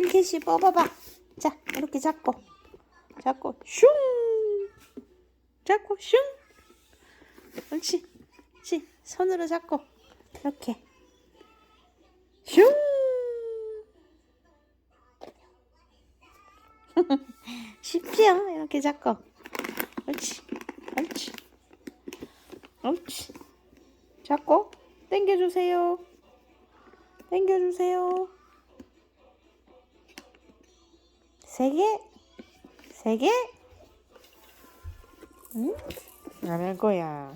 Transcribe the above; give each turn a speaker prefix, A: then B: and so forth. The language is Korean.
A: 한 개씩 뽑아봐. 자, 이렇게 잡고. 잡고, 슝! 잡고, 슝! 옳지. 옳지. 손으로 잡고. 이렇게. 슝! 쉽지요? 이렇게 잡고. 옳지. 옳지. 옳지. 잡고, 당겨주세요. 당겨주세요. 세 개, 세 개. 응? 안할 거야.